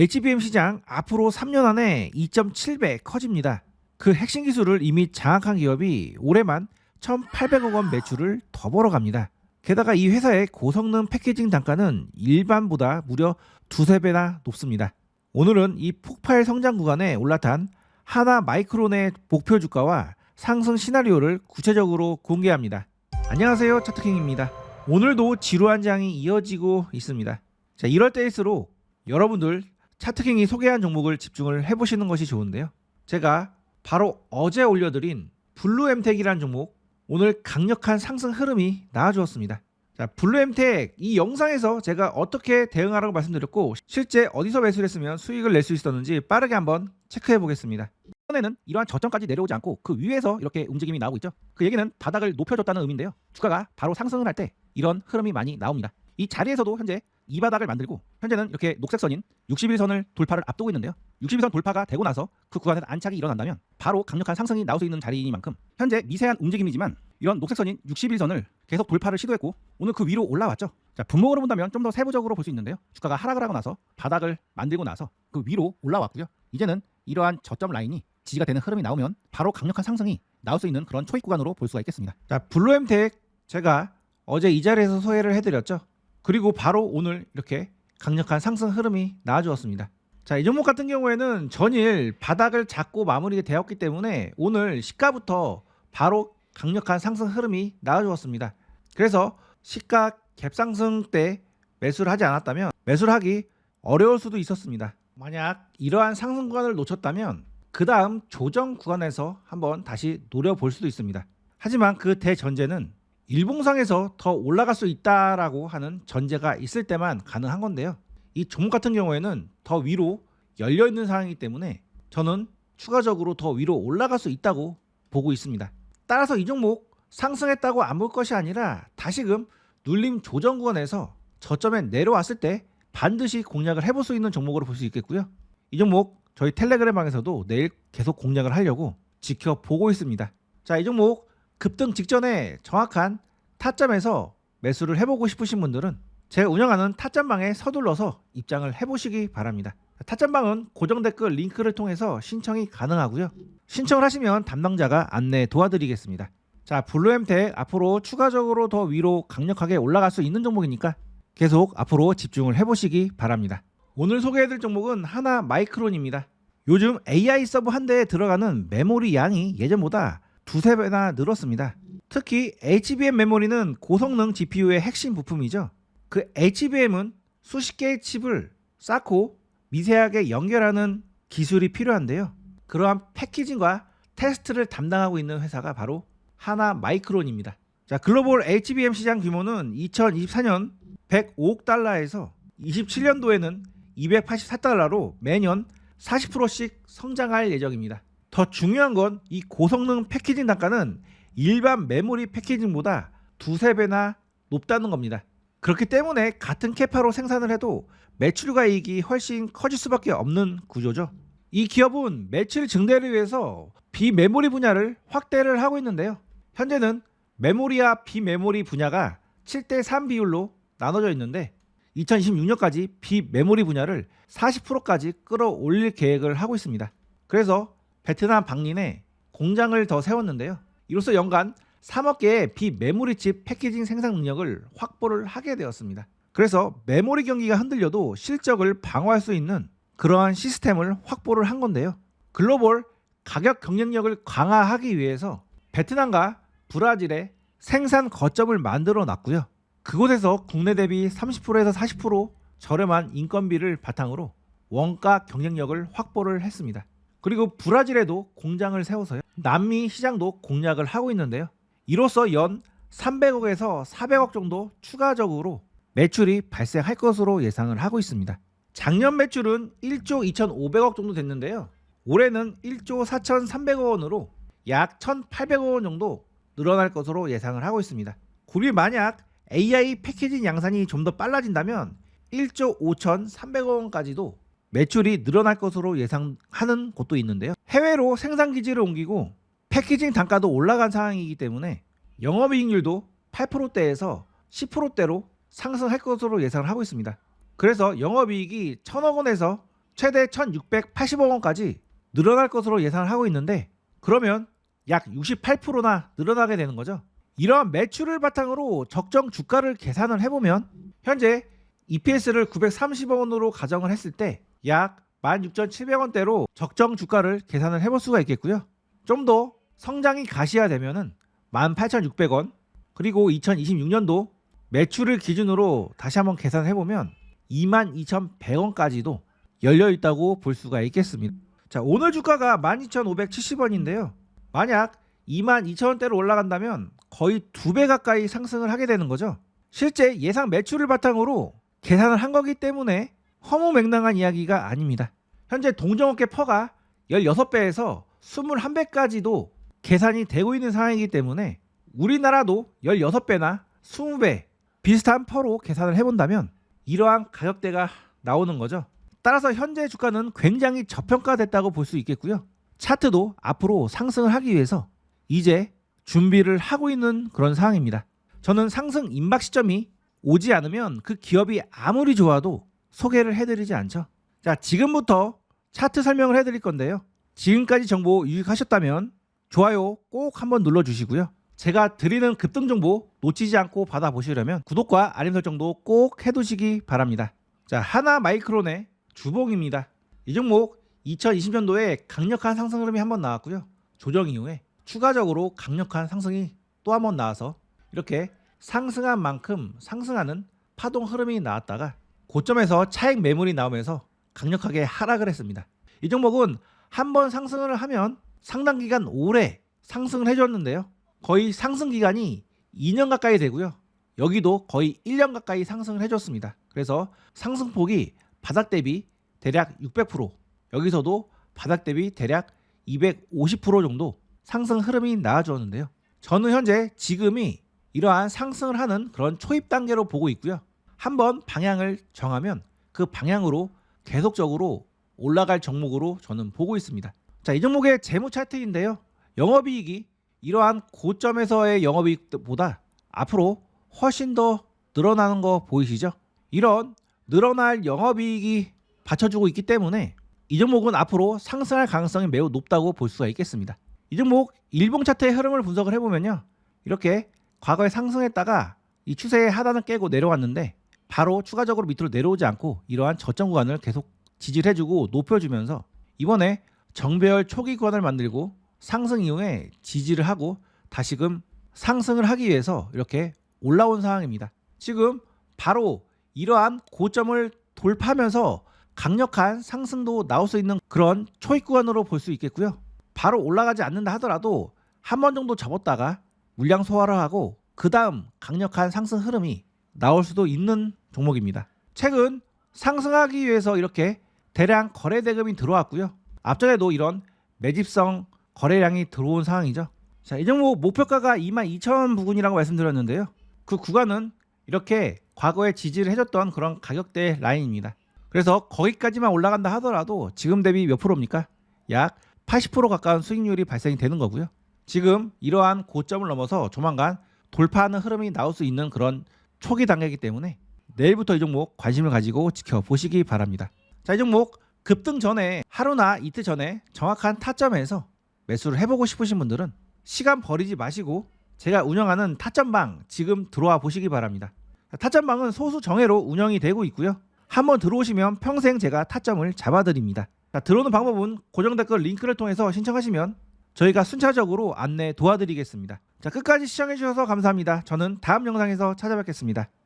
HBM 시장 앞으로 3년 안에 2.7배 커집니다. 그 핵심 기술을 이미 장악한 기업이 올해만 1,800억 원 매출을 더 벌어갑니다. 게다가 이 회사의 고성능 패키징 단가는 일반보다 무려 두세 배나 높습니다. 오늘은 이 폭발 성장 구간에 올라탄 하나 마이크론의 목표 주가와 상승 시나리오를 구체적으로 공개합니다. 안녕하세요, 차트킹입니다. 오늘도 지루한 장이 이어지고 있습니다. 자, 이럴 때일수록 여러분들 차트킹이 소개한 종목을 집중을 해보시는 것이 좋은데요. 제가 바로 어제 올려드린 블루엠텍이라는 종목 오늘 강력한 상승 흐름이 나와주었습니다. 자, 블루엠텍 이 영상에서 제가 어떻게 대응하라고 말씀드렸고 실제 어디서 매수를 했으면 수익을 낼 수 있었는지 빠르게 한번 체크해 보겠습니다. 이번에는 이러한 저점까지 내려오지 않고 그 위에서 이렇게 움직임이 나오고 있죠. 그 얘기는 바닥을 높여줬다는 의미인데요. 주가가 바로 상승을 할 때 이런 흐름이 많이 나옵니다. 이 자리에서도 현재 이 바닥을 만들고 현재는 이렇게 녹색 선인 61선을 돌파를 앞두고 있는데요. 61선 돌파가 되고 나서 그 구간에서 안착이 일어난다면 바로 강력한 상승이 나올 수 있는 자리이만큼 현재 미세한 움직임이지만 이런 녹색 선인 61선을 계속 돌파를 시도했고 오늘 그 위로 올라왔죠. 자, 분목으로 본다면 좀 더 세부적으로 볼 수 있는데요. 주가가 하락을 하고 나서 바닥을 만들고 나서 그 위로 올라왔고요. 이제는 이러한 저점 라인이 지지가 되는 흐름이 나오면 바로 강력한 상승이 나올 수 있는 그런 초입 구간으로 볼 수가 있겠습니다. 자, 블루엠텍 제가 어제 이 자리에서 소개를 해드렸죠. 그리고 바로 오늘 이렇게 강력한 상승 흐름이 나와주었습니다. 자, 이 종목 같은 경우에는 전일 바닥을 잡고 마무리가 되었기 때문에 오늘 시가부터 바로 강력한 상승 흐름이 나와주었습니다. 그래서 시가 갭상승 때 매수를 하지 않았다면 매수를 하기 어려울 수도 있었습니다. 만약 이러한 상승 구간을 놓쳤다면 그 다음 조정 구간에서 한번 다시 노려볼 수도 있습니다. 하지만 그 대전제는 일봉상에서 더 올라갈 수 있다라고 하는 전제가 있을 때만 가능한 건데요. 이 종목 같은 경우에는 더 위로 열려 있는 상황이기 때문에 저는 추가적으로 더 위로 올라갈 수 있다고 보고 있습니다. 따라서 이 종목 상승했다고 안 볼 것이 아니라 다시금 눌림 조정 구간에서 저점에 내려왔을 때 반드시 공략을 해볼 수 있는 종목으로 볼 수 있겠고요. 이 종목 저희 텔레그램 방에서도 내일 계속 공략을 하려고 지켜보고 있습니다. 자, 이 종목 급등 직전에 정확한 타점에서 매수를 해보고 싶으신 분들은 제가 운영하는 타점방에 서둘러서 입장을 해보시기 바랍니다. 타점방은 고정 댓글 링크를 통해서 신청이 가능하고요. 신청을 하시면 담당자가 안내 도와드리겠습니다. 자, 블루엠텍 앞으로 추가적으로 더 위로 강력하게 올라갈 수 있는 종목이니까 계속 앞으로 집중을 해보시기 바랍니다. 오늘 소개해드릴 종목은 하나 마이크론입니다. 요즘 AI 서버 한 대에 들어가는 메모리 양이 예전보다 두세 배나 늘었습니다. 특히 HBM 메모리는 고성능 GPU의 핵심 부품이죠. 그 HBM은 수십 개의 칩을 쌓고 미세하게 연결하는 기술이 필요한데요. 그러한 패키징과 테스트를 담당하고 있는 회사가 바로 하나 마이크론입니다. 자, 글로벌 HBM 시장 규모는 2024년 105억 달러에서 27년도에는 284달러로 매년 40%씩 성장할 예정입니다. 더 중요한 건 이 고성능 패키징 단가는 일반 메모리 패키징보다 두세 배나 높다는 겁니다. 그렇기 때문에 같은 캐파로 생산을 해도 매출과 이익이 훨씬 커질 수밖에 없는 구조죠. 이 기업은 매출 증대를 위해서 비메모리 분야를 확대를 하고 있는데요. 현재는 메모리와 비메모리 분야가 7대 3 비율로 나눠져 있는데 2026년까지 비메모리 분야를 40%까지 끌어올릴 계획을 하고 있습니다. 그래서 베트남 방린에 공장을 더 세웠는데요. 이로써 연간 3억 개의 비메모리 칩 패키징 생산 능력을 확보를 하게 되었습니다. 그래서 메모리 경기가 흔들려도 실적을 방어할 수 있는 그러한 시스템을 확보를 한 건데요. 글로벌 가격 경쟁력을 강화하기 위해서 베트남과 브라질에 생산 거점을 만들어 놨고요. 그곳에서 국내 대비 30%에서 40% 저렴한 인건비를 바탕으로 원가 경쟁력을 확보를 했습니다. 그리고 브라질에도 공장을 세워서요. 남미 시장도 공략을 하고 있는데요. 이로써 연 300억에서 400억 정도 추가적으로 매출이 발생할 것으로 예상을 하고 있습니다. 작년 매출은 1조 2,500억 정도 됐는데요. 올해는 1조 4,300억 원으로 약 1,800억 원 정도 늘어날 것으로 예상을 하고 있습니다. 우리 만약 AI 패키징 양산이 좀 더 빨라진다면 1조 5,300억 원까지도 매출이 늘어날 것으로 예상하는 곳도 있는데요. 해외로 생산 기지를 옮기고 패키징 단가도 올라간 상황이기 때문에 영업이익률도 8%대에서 10%대로 상승할 것으로 예상을 하고 있습니다. 그래서 영업이익이 1,000억 원에서 최대 1,680억 원까지 늘어날 것으로 예상을 하고 있는데 그러면 약 68%나 늘어나게 되는 거죠. 이러한 매출을 바탕으로 적정 주가를 계산을 해보면 현재 EPS를 930억 원으로 가정을 했을 때 약 16,700원대로 적정 주가를 계산을 해볼 수가 있겠고요. 좀 더 성장이 가시화되면은 18,600원 그리고 2026년도 매출을 기준으로 다시 한번 계산해 보면 22,100원까지도 열려 있다고 볼 수가 있겠습니다. 자, 오늘 주가가 12,570원인데요. 만약 22,000원대로 올라간다면 거의 두 배 가까이 상승을 하게 되는 거죠. 실제 예상 매출을 바탕으로 계산을 한 거기 때문에 허무맹랑한 이야기가 아닙니다. 현재 동종업계 퍼가 16배에서 21배까지도 계산이 되고 있는 상황이기 때문에 우리나라도 16배나 20배 비슷한 퍼로 계산을 해본다면 이러한 가격대가 나오는 거죠. 따라서 현재 주가는 굉장히 저평가됐다고 볼 수 있겠고요. 차트도 앞으로 상승을 하기 위해서 이제 준비를 하고 있는 그런 상황입니다. 저는 상승 임박 시점이 오지 않으면 그 기업이 아무리 좋아도 소개를 해드리지 않죠. 자, 지금부터 차트 설명을 해드릴 건데요. 지금까지 정보 유익하셨다면 좋아요 꼭 한번 눌러주시고요. 제가 드리는 급등 정보 놓치지 않고 받아보시려면 구독과 알림 설정도 꼭 해두시기 바랍니다. 자, 하나 마이크론의 주봉입니다. 이 종목 2020년도에 강력한 상승 흐름이 한번 나왔고요. 조정 이후에 추가적으로 강력한 상승이 또 한 번 나와서 이렇게 상승한 만큼 상승하는 파동 흐름이 나왔다가 고점에서 차익 매물이 나오면서 강력하게 하락을 했습니다. 이 종목은 한 번 상승을 하면 상당 기간 오래 상승을 해줬는데요. 거의 상승 기간이 2년 가까이 되고요. 여기도 거의 1년 가까이 상승을 해줬습니다. 그래서 상승폭이 바닥 대비 대략 600% 여기서도 바닥 대비 대략 250% 정도 상승 흐름이 나와주었는데요. 저는 현재 지금이 이러한 상승을 하는 그런 초입 단계로 보고 있고요. 한번 방향을 정하면 그 방향으로 계속적으로 올라갈 종목으로 저는 보고 있습니다. 자, 이 종목의 재무 차트인데요. 영업이익이 이러한 고점에서의 영업이익보다 앞으로 훨씬 더 늘어나는 거 보이시죠? 이런 늘어날 영업이익이 받쳐주고 있기 때문에 이 종목은 앞으로 상승할 가능성이 매우 높다고 볼 수가 있겠습니다. 이 종목 일봉 차트의 흐름을 분석을 해보면요. 이렇게 과거에 상승했다가 이 추세의 하단을 깨고 내려왔는데 바로 추가적으로 밑으로 내려오지 않고 이러한 저점 구간을 계속 지지를 해주고 높여주면서 이번에 정배열 초기 구간을 만들고 상승 이후에 지지를 하고 다시금 상승을 하기 위해서 이렇게 올라온 상황입니다. 지금 바로 이러한 고점을 돌파하면서 강력한 상승도 나올 수 있는 그런 초입 구간으로 볼 수 있겠고요. 바로 올라가지 않는다 하더라도 한 번 정도 접었다가 물량 소화를 하고 그 다음 강력한 상승 흐름이 나올 수도 있는 종목입니다. 최근 상승하기 위해서 이렇게 대량 거래 대금이 들어왔고요. 앞전에도 이런 매집성 거래량이 들어온 상황이죠. 자, 이 종목 목표가가 22,000원 부근이라고 말씀드렸는데요. 그 구간은 이렇게 과거에 지지를 해줬던 그런 가격대 라인입니다. 그래서 거기까지만 올라간다 하더라도 지금 대비 몇 프로입니까? 약 80% 가까운 수익률이 발생이 되는 거고요. 지금 이러한 고점을 넘어서 조만간 돌파하는 흐름이 나올 수 있는 그런 초기 단계이기 때문에 내일부터 이 종목 관심을 가지고 지켜보시기 바랍니다. 자, 이 종목 급등 전에 하루나 이틀 전에 정확한 타점에서 매수를 해보고 싶으신 분들은 시간 버리지 마시고 제가 운영하는 타점방 지금 들어와 보시기 바랍니다. 타점방은 소수 정예로 운영이 되고 있고요. 한번 들어오시면 평생 제가 타점을 잡아드립니다. 자, 들어오는 방법은 고정 댓글 링크를 통해서 신청하시면 저희가 순차적으로 안내 도와드리겠습니다. 자, 끝까지 시청해주셔서 감사합니다. 저는 다음 영상에서 찾아뵙겠습니다.